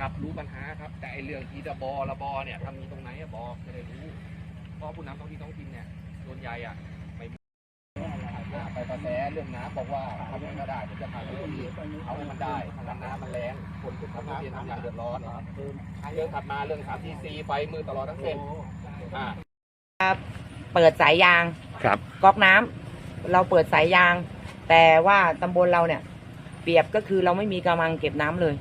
กับรู้ปัญหาครับ แต่ไอเรื่องที่จะบอระบอเนี่ยถ้ามีตรงไหนอะบอกจะได้รู้เพราะผู้นำท้องที่ท้องถิ่นเนี่ยส่วนใหญ่อะไม่มีไปประแสเรื่องน้ำบอกว่าทำยังไงก็ได้เดี๋ยวจะผ่านที่เอาให้มันได้ถ้าน้ำมันแรงคนทุกคนที่ทำงานเดือดร้อนเรื่องถัดมาเรื่องสามทีซีไฟมือตลอดทั้งเส้นอ่าเปิดสายยางครับก๊อกน้ำเราเปิดสายยาง แต่ว่าตำบลเราเนี่ย เปรียบก็คือเราไม่มีกำลังเก็บน้ำเลย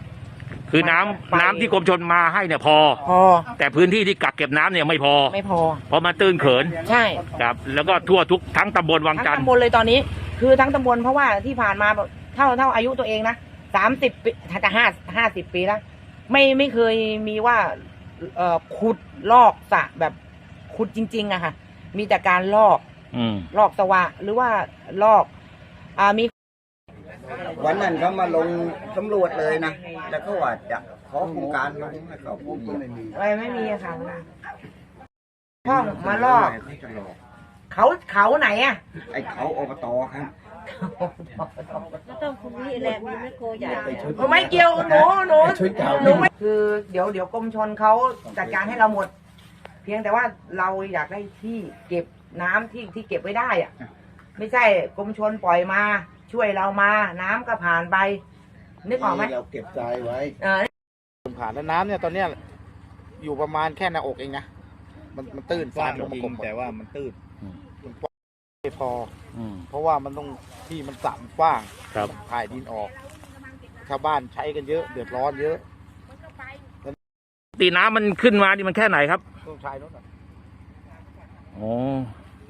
คือน้ำไปน้ำที่กรมชนมาให้เนี่ยพอ พอแต่พื้นที่ที่กักเก็บน้ำเนี่ยไม่พอ ไม่พอ เพราะมันตื้นเขินใช่ครับ แล้วก็ทั่วทุกทั้งตำบลวังทั้งจันทร์ตำบลเลยตอนนี้ คือทั้งตำบลเพราะว่าที่ผ่านมาเท่าเท่าอายุตัวเองนะสามสิบปีจะห้าห้าสิบปีแล้วไม่ไม่เคยมีว่าเอ่อขุดลอกสระแบบขุดจริง ๆอะค่ะ มีแต่การลอก อืม ลอกสวะหรือว่าลอกอ่ามี วันนั้นเขามาลงสำรวจเลยนะแล้วก็ว่าจะขอโครงการมาให้เขาพูดไม่มีอะไรไม่มีอะค่ะห้องมาลอกเขาจะหลอกเขาเขาไหนอะไอ้เขาอบตครับไม่ต้องคุณพี่แหละมีแม่โคใหญ่ผมไม่เกี่ยวหนูหนูหนูไม่คือเดี๋ยวเดี๋ยวกรมชนเขาจัดการให้เราหมด เพียงแต่ว่าเราอยากได้ที่เก็บน้ำที่ที่เก็บไว้ได้อะไม่ใช่กรมชนปล่อยมา ช่วยเรามาน้ำก็ผ่านไป นึกออกไหมเราเก็บทรายไว้เออผ่านแล้วน้ำเนี่ยตอนเนี้ยอยู่ประมาณแค่หน้าอกเองนะมันมันตื้นกว้างลงจมาริกงบหมดแต่ว่ามันตื้นไม่พอ อืม เพราะว่ามันต้องที่มันสระมันกว้างครับ ถ่ายดินออก ชาวบ้านใช้กันเยอะ เดือดร้อนเยอะตีน้ำมันขึ้นมานี่มันแค่ไหนครับต้องใช้รถอะอ๋อ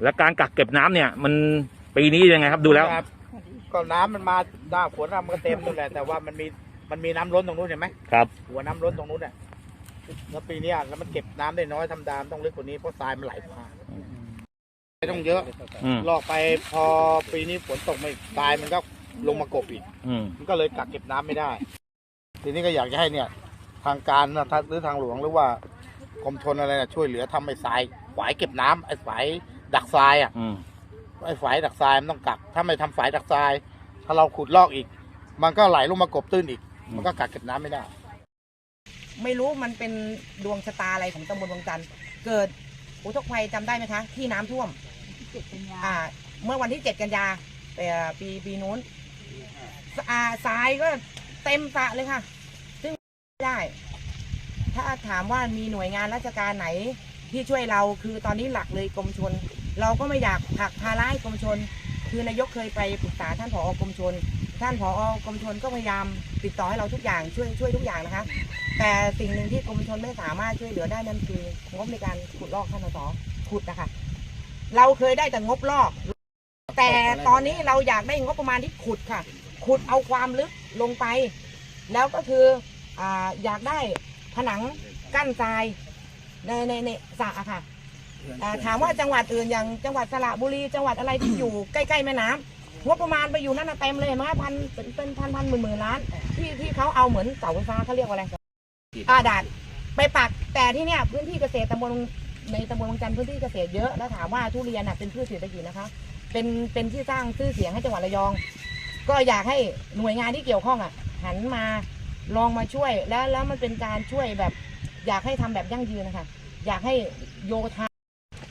แล้วการกักเก็บน้ำเนี่ย มันปีนี้ยังไงครับดูแล้ว ครับ ก็น้ำมันมาหน้าฝนอะมันก็เต็มนู่นแหละแต่ว่ามันมีมันมีน้ำล้นตรงนู้นเห็นไหมครับ หัวน้ำล้นตรงนู้นเนี่ยแล้วปีเนี้ยแล้วมันเก็บน้ำได้น้อยธรรมดามันต้องลึกกว่านี้เพราะทรายมันไหลผ่านไม่ต้องเยอะ อืมลอกไปพอปีนี้ฝนตกไม่ทรายมันก็ลงมากบอีก อืมมันก็เลยกักเก็บน้ำไม่ได้ ทีนี้ก็อยากจะให้เนี่ย ทางการนะหรือทางหลวงหรือว่ากรมชนอะไรนะช่วยเหลือทำไอ้ทรายฝายเก็บน้ำไอ้ฝายดักทรายอะอืม ไอ้ฝายดักทรายมันต้องกัก ถ้าไม่ทำฝายดักทราย ถ้าเราขุดลอกอีก มันก็ไหลลงมากบตื้นอีก มันก็กักเก็บน้ำไม่ได้ ไม่รู้มันเป็นดวงชะตาอะไรของตำบลวังจันทร์เกิดอุทกภัยจำได้ไหมคะ ที่น้ำท่วมอ่า เมื่อวันที่เจ็ดกันยาแต่ปีปีนู้นสอ่าทรายก็เต็มสระเลยค่ะ ซึ่งไม่ได้ ถ้าถามว่ามีหน่วยงานราชการไหนที่ช่วยเราคือตอนนี้หลักเลยกรมชน เราก็ไม่อยากผลักภาระให้กรมชน คือนายกเคยไปปรึกษาท่านผอกรมชน ท่านผอกรมชนก็พยายามติดต่อให้เราทุกอย่างช่วยช่วยทุกอย่างนะคะ แต่สิ่งหนึ่งที่กรมชนไม่สามารถช่วยเหลือได้นั่นคืองบในการขุดลอกท่านสขุดนะคะเราเคยได้แต่งบลอก แต่ตอนนี้เราอยากได้งบประมาณที่ขุดค่ะ ขุดเอาความลึกลงไป แล้วก็คือออยากได้ผนังกั้นทรายในในในสระค่ะ อ่าถามว่าจังหวัดอื่นอย่างจังหวัดสระบุรีจังหวัดอะไรที่อยู่ ใกล้ๆแม่น้ำงบประมาณไปอยู่นั่นนะเต็มเลยเห็นไหมพันเป็นเป็นพันพันหมื่นหมื่นล้านที่ที่เขาเอาเหมือนเสาไฟฟ้าเขาเรียกว่าอะไรอาดาดไปปักแต่ที่เนี่ยพื้นที่เกษตรตำบลในตำบลวังจันทร์พื้นที่เกษตรเยอะแล้วถามว่าทุเรียนน่ะเป็นพืชเศรษฐกิจนะคะ เป็นเป็นที่สร้างชื่อเสียงให้จังหวัดระยอง ก็อยากให้หน่วยงานที่เกี่ยวข้องอะ หันมาลองมาช่วยแล้วแล้วมันเป็นการช่วยแบบ อยากให้ทำแบบยั่งยืนนะคะอยากให้โยธา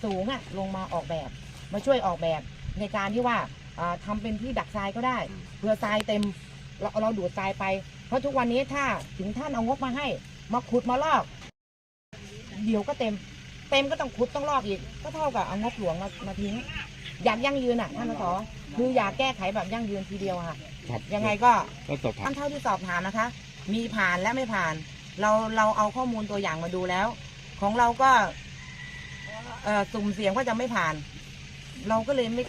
สูงอะลงมาออกแบบ มาช่วยออกแบบในการที่ว่าอ่าทำเป็นที่ดักทรายก็ได้เพื่อทรายเต็มเราเราดูดทรายไป เพราะทุกวันนี้ถ้าถึงท่านเอางบมาให้ มาขุดมาลอก เดี๋ยวก็เต็ม เต็มก็ต้องขุดต้องลอกอีก ก็เท่ากับเอางบหลวงมามาทิ้ง อยากยั่งยืนอะท่านสคืออยากแก้ไขแบบยั่งยืนทีเดียวอะค่ะครับยังไงก็ก็สอบถามท่านเท่าที่สอบถามนะคะ มีผ่านและไม่ผ่าน เราเราเอาข้อมูลตัวอย่างมาดูแล้ว ของเราก็ เอ่อสุ่มเสียงว่าจะไม่ผ่าน เราก็เลยไม่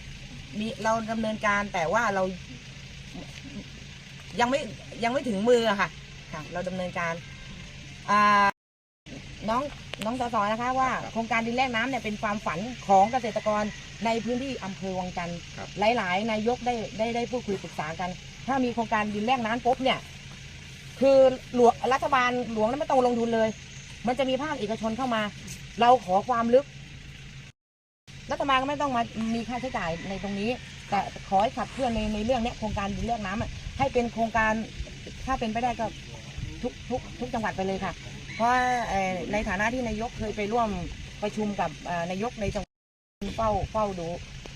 มีเราดำเนินการแต่ว่าเรา ยังไม่ยังไม่ถึงมืออะค่ะค่ะ เราดำเนินการอ่าน้องน้องสสนะคะว่าโครงการดินแลกน้ำเนี่ยเป็นความฝันของเกษตรกรในพื้นที่อำเภอวังจันทร์ครับ หลาย ๆ นายกได้ได้ได้พูดคุยปรึกษากัน ถ้ามีโครงการดินแลกน้ำปุ๊บเนี่ย คือหลวงรัฐบาลหลวงนั้นไม่ต้องลงทุนเลย มันจะมีภาคเอกชนเข้ามา เราขอความลึก รัฐบาลก็ไม่ต้องมามีค่าใช้จ่ายในตรงนี้ แต่ขอให้ขับเคลื่อนในในเรื่องเนี้ยโครงการดินแลกน้ำอะให้เป็นโครงการถ้าเป็นไปได้ก็ทุกทุกทุกจังหวัดไปเลยค่ะ เพราะเอ่อในฐานะที่นายกเคยไปร่วมประชุมกับเอ่อนายกในจังหวัดเฝ้าเฝ้าดู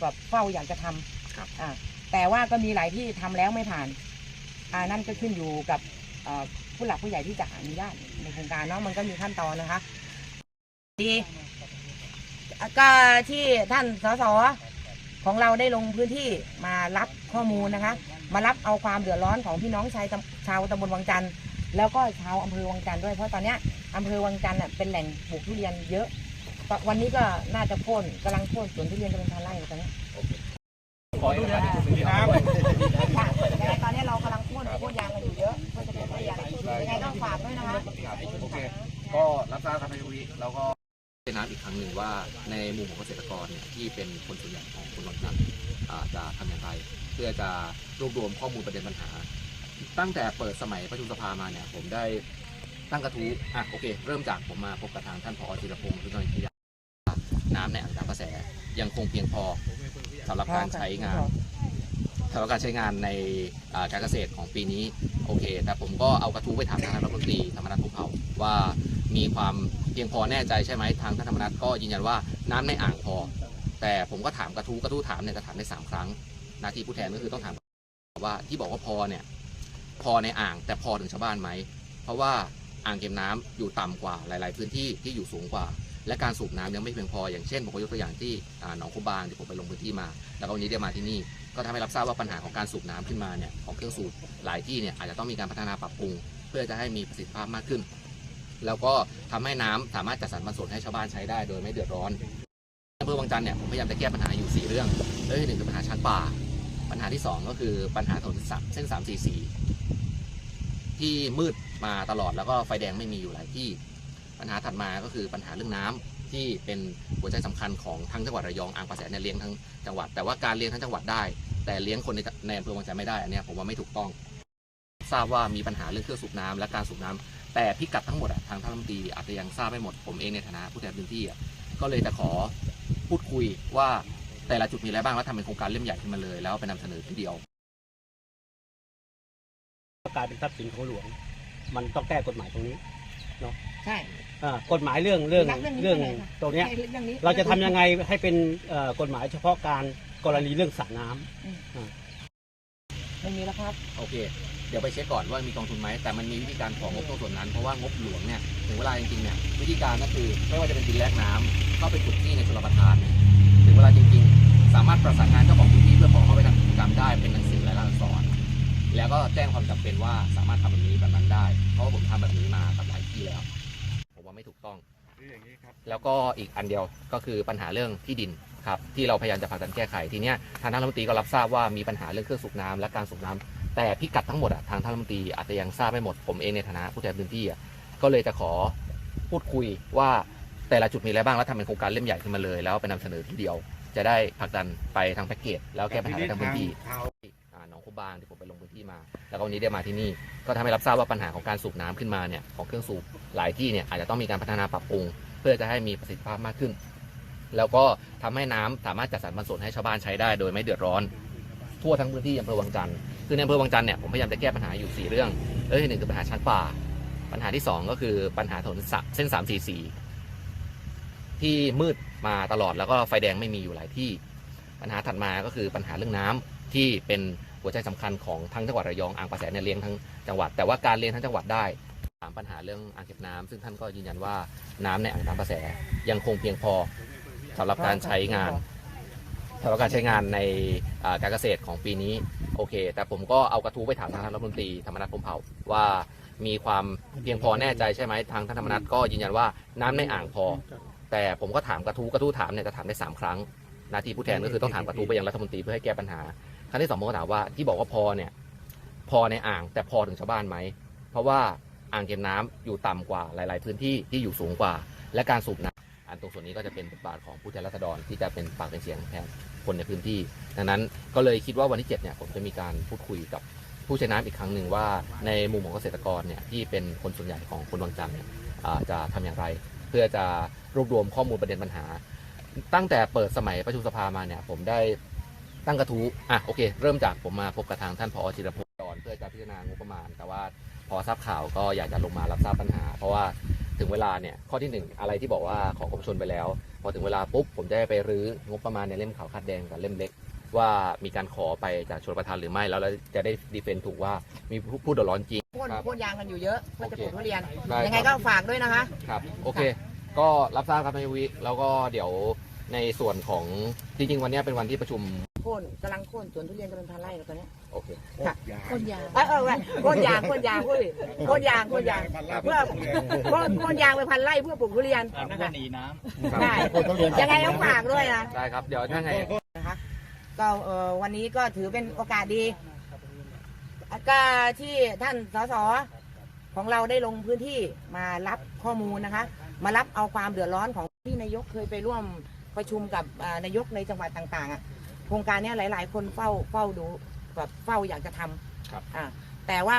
แบบเฝ้าอยากจะทำครับ อ่าแต่ว่าก็มีหลายที่ทำแล้วไม่ผ่านอ่านั่นก็ขึ้นอยู่กับเอ่อผู้หลักผู้ใหญ่ที่จะอนุญาตในโครงการเนาะมันก็มีขั้นตอนนะคะ ดี ก็ที่ท่านสสของเราได้ลงพื้นที่มารับข้อมูลนะคะ มารับเอาความเดือดร้อนของพี่น้องชายตำชาวตำบลวังจันทร์แล้วก็ชาวอำเภอวังจันทร์ด้วยเพราะตอนเนี้ยอำเภอวังจันทร์น่ะเป็นแหล่งปลูกทุเรียนเยอะตวันนี้ก็น่าจะโค่นกำลังโค่นสวนทุเรียนจะเป็นพันไร่ตอนนี้ขอดูนะค่ะยังไงตอนนี้เรากำลังโค่นโค่นยางกันอยู่เยอะเพื่อจะปลูกทุเรียนยังไงต้องฝากด้วยนะคะโอเคก็รับทราบครับนายวีแล้วก็ ว่าในมุมของเกษตรกรเนี่ยที่เป็นคนส่วนใหญ่ของคนวังจันจะทำอย่างไร เพื่อจะรวบรวมข้อมูลประเด็นปัญหา ตั้งแต่เปิดสมัยประชุมสภามาเนี่ยผมได้ตั้งกระทู้อะโอเค เริ่มจากผมมาพบกับทางท่านผอจิรพงศ์คุณนอยทยาน้ำในอ่างก็บกระแสยังคงเพียงพอสำหรับการใช้งานสำหรับการใช้งานในการเกษตรของปีนี้โอเค แต่ผมก็เอากระทู้ไปถามทางรัฐมนตรีธรรมนัฐพรหมเผ่าว่ามีความ เพียงพอแน่ใจใช่ไหมทางท่านธรรมนัฐก็ยืนยันว่าน้ำในอ่างพอ แต่ผมก็ถามกระทู้กระทู้ถามเนี่ยจะถามได้สามครั้ง หน้าที่ผู้แทนก็คือต้องถามว่าที่บอกว่าพอเนี่ยพอในอ่างแต่พอถึงชาวบ้านไหม เพราะว่าอ่างเก็บน้ำอยู่ต่ำกว่าหลาย ๆ พื้นที่ที่อยู่สูงกว่า และการสูบน้ำยังไม่เพียงพอ อย่างเช่นผมก็ยกตัวอย่างที่หนองคูบางที่ผมไปลงพื้นที่มา แล้วก็วันนี้ได้มาที่นี่ก็ทำให้รับทราบว่าปัญหาของการสูบน้ำขึ้นมาเนี่ยของเครื่องสูบหลายที่เนี่ยอาจจะต้องมีการพัฒนาปรับปรุง เพื่อจะให้มีประสิทธิภาพมากขึ้น แล้วก็ทำให้น้ำสามารถจัดสรรปันส่วนให้ชาวบ้านใช้ได้โดยไม่เดือดร้อนอำเภอวังจันทร์เนี่ยผมพยายามจะแก้ปัญหาอยู่ 4 เรื่องเรื่องที่หนึ่งคือปัญหาช้างป่า ปัญหาที่ 2 ก็คือปัญหาถนนเส้น344ที่มืดมาตลอดแล้วก็ไฟแดงไม่มีอยู่หลายที่ ปัญหาถัดมาก็คือปัญหาเรื่องน้ำที่เป็นหัวใจสำคัญของทั้งจังหวัดระยองอ่างประแสเนี่ยเลี้ยงทั้งจังหวัด แต่ว่าการเลี้ยงทั้งจังหวัดได้ แต่เลี้ยงคนในในอำเภอวังจันทร์ไม่ได้อันนี้ผมว่าไม่ถูกต้อง ทราบว่ามีปัญหาเรื่องเครื่องสูบน้ำและการสูบน้ำ แต่พิกัดทั้งหมดอะทางท่านรัฐมนตรีอาจจะยังทราบไม่หมดผมเองในฐานะผู้แทนพื้นที่อะก็เลยจะขอพูดคุยว่าแต่ละจุดมีอะไรบ้างแล้วทำเป็นโครงการเล่มใหญ่ขึ้นมาเลย แล้วไปนำเสนอทีเดียว กลายเป็นทรัพย์สินของหลวง มันต้องแก้กฎหมายตรงนี้ใช่อ่ากฎหมายเรื่องเรื่องรับเรื่องนี้เรื่องไปเลยค่ะตรงเนี้ย ใช่เรื่องนี้ เราจะทำยังไงให้เป็นเอ่อกฎหมายเฉพาะการกรณีเรื่องสระน้ำ ไม่มีแล้วครับ โอเค เดี๋ยวไปเช็คก่อนว่ามีกองทุนไหมแต่มันมีวิธีการของงบตรงส่วนนั้นเพราะว่างบหลวงเนี่ยถึงเวลาจริงๆเนี่ยวิธีการก็คือไม่ว่าจะเป็นดินแลกน้ำเข้าไปขุดที่ในชลประทานเนี่ยถึงเวลาจริง ๆ สามารถประสานงานเจ้าของพื้นที่เพื่อขอเข้าไปทำกิจกรรมได้เป็นหนังสือและลักษรแล้วก็แจ้งความจำเป็นว่าสามารถทำแบบนี้แบบนั้นได้ เพราะว่าผมทำแบบนี้มากับหลายที่แล้วผมว่าไม่ถูกต้องแล้วก็อีกอันเดียวก็คือปัญหาเรื่องที่ดินครับที่เราพยายามจะผลักดันแก้ไขทีเนี้ยทางท่านรัฐมนตรีก็รับทราบว่ามีปัญหาเรื่องเครื่องสูบน้ำและการสูบน้ำ แต่พิกัดทั้งหมดอะทางท่านรัฐมนตรีอาจจะยังทราบไม่หมดผมเองในฐานะผู้แทนพื้นที่อะก็เลยจะขอพูดคุยว่าแต่ละจุดมีอะไรบ้างแล้วทำเป็นโครงการเล่มใหญ่ขึ้นมาเลย แล้วไปนำเสนอทีเดียว จะได้ผลักดันไปทางแพ็กเกจแล้วแก้ปัญหาในทางพื้นที่อ่าหนองคูบางที่ผมไปลงพื้นที่มา แล้วก็วันนี้ได้มาที่นี่ก็ทำให้รับทราบว่าปัญหาของการสูบน้ำขึ้นมาเนี่ยของเครื่องสูบหลายที่เนี่ยอาจจะต้องมีการพัฒนาปรับปรุง เพื่อจะให้มีประสิทธิภาพมากขึ้น แล้วก็ทำให้น้ำสามารถจัดสรรปันส่วนให้ชาวบ้านใช้ได้ โดยไม่เดือดร้อน ทั่วทั้งพื้นที่อำเภอวังจันทร์ คือในอำเภอวังจันทร์เนี่ยผมพยายามจะแก้ปัญหาอยู่ 4 เรื่องเองที่หนึ่งคือปัญหาช้างป่า ปัญหาที่ 2 ก็คือปัญหาถนนสะเส้น 344 ที่มืดมาตลอดแล้วก็ไฟแดงไม่มีอยู่หลายที่ ปัญหาถัดมาก็คือปัญหาเรื่องน้ำที่เป็นหัวใจสำคัญของทั้งจังหวัดระยองอ่างประแสเนี่ยเลี้ยงทั้งจังหวัด แต่ว่าการเลี้ยงทั้งจังหวัดได้ถามปัญหาเรื่องอ่างเก็บน้ำซึ่งท่านก็ยืนยันว่าน้ำในอ่างน้ำประแสยังคงเพียงพอสำหรับการใช้งาน สำหรับการใช้งานในการเกษตรของปีนี้โอเค แต่ผมก็เอากระทู้ไปถามทางท่านรัฐมนตรีธรรมนัฐพรมเผ่าว่ามีความเพียงพอแน่ใจใช่ไหมทางท่านธรรมนัฐก็ยืนยันว่าน้ำในอ่างพอ แต่ผมก็ถามกระทู้กระทู้ถามเนี่ยจะถามได้สามครั้งหน้าที่ผู้แทนก็คือต้องถามกระทู้ไปยังรัฐมนตรีเพื่อให้แก้ปัญหาครั้งที่สองผมก็ถามว่าที่บอกว่าพอเนี่ยพอในอ่างแต่พอถึงชาวบ้านไหมเพราะว่าอ่างเก็บน้ำอยู่ต่ำกว่าหลาย ๆ พื้นที่ที่อยู่สูงกว่า และการสูบน้ำอันตรงส่วนนี้ก็จะเป็นบทบาทของผู้แทนราษฎรที่จะเป็นปากเป็นเสียงแทน คนในพื้นที่ ดังนั้นก็เลยคิดว่าวันที่7เนี่ยผมจะมีการพูดคุยกับผู้ใช้น้ำอีกครั้งหนึ่งว่าในมุมของเกษตรกรเนี่ยที่เป็นคนส่วนใหญ่ของคนวังจันทร์เนี่ยจะทำอย่างไร เพื่อจะรวบรวมข้อมูลประเด็นปัญหา ตั้งแต่เปิดสมัยประชุมสภามาเนี่ยผมได้ตั้งกระทู้อะโอเค เริ่มจากผมมาพบกับทางท่านผอจิรพงศ์ก่อนเพื่อจะพิจารณางบประมาณ แต่ว่าพอทราบข่าวก็อยากจะลงมารับทราบปัญหา เพราะว่า ถึงเวลาเนี่ยข้อที่หนึ่งอะไรที่บอกว่าของกรมชนไปแล้ว พอถึงเวลาปุ๊บผมจะได้ไปรื้องบประมาณในเล่มขาวคาดแดงกับเล่มเล็ก ว่ามีการขอไปจากชลประทานหรือไม่แล้วเราจะได้ดีเฟนต์ถูกว่ามีผู้ผู้เดือดร้อนจริงโค่นครับโค่นยางกันอยู่เยอะเพื่อจะปลูกโอเคทุเรียน ได้ยังไงคก็รับฝากด้วยนะคะ ครับ โอเค ก็รับทราบครับนายวิแล้วก็เดี๋ยวในส่วนของจริงๆ วันเนี้ยเป็นวันที่ประชุม โค่นกำลังโค่นสวนทุเรียนกำลังพันไร่แล้วตอนเนี้ย โอเคคนยาวเออเออว่าโค่นยางโค่นยางโค่นโค่นยางโค่นยางเพื่อโค่นโค่นยางไปพันไร่เพื่อปลูกทุเรียนนะคะได้คนต้องเรียนยังไงต้องฝากด้วยนะ ได้ครับ เดี๋ยวถ้าไง นะคะก็เอ่อวันนี้ก็ถือเป็นโอกาสดีก็ที่ท่านสสของเราได้ลงพื้นที่มารับข้อมูลนะคะ มารับเอาความเดือดร้อนของที่นายกเคยไปร่วมประชุมกับอ่านายกในจังหวัดต่างๆอะโครงการเนี้ยหลาย ๆ คนเฝ้าเฝ้าดู แบบเฝ้าอยากจะทำครับ อ่าแต่ว่า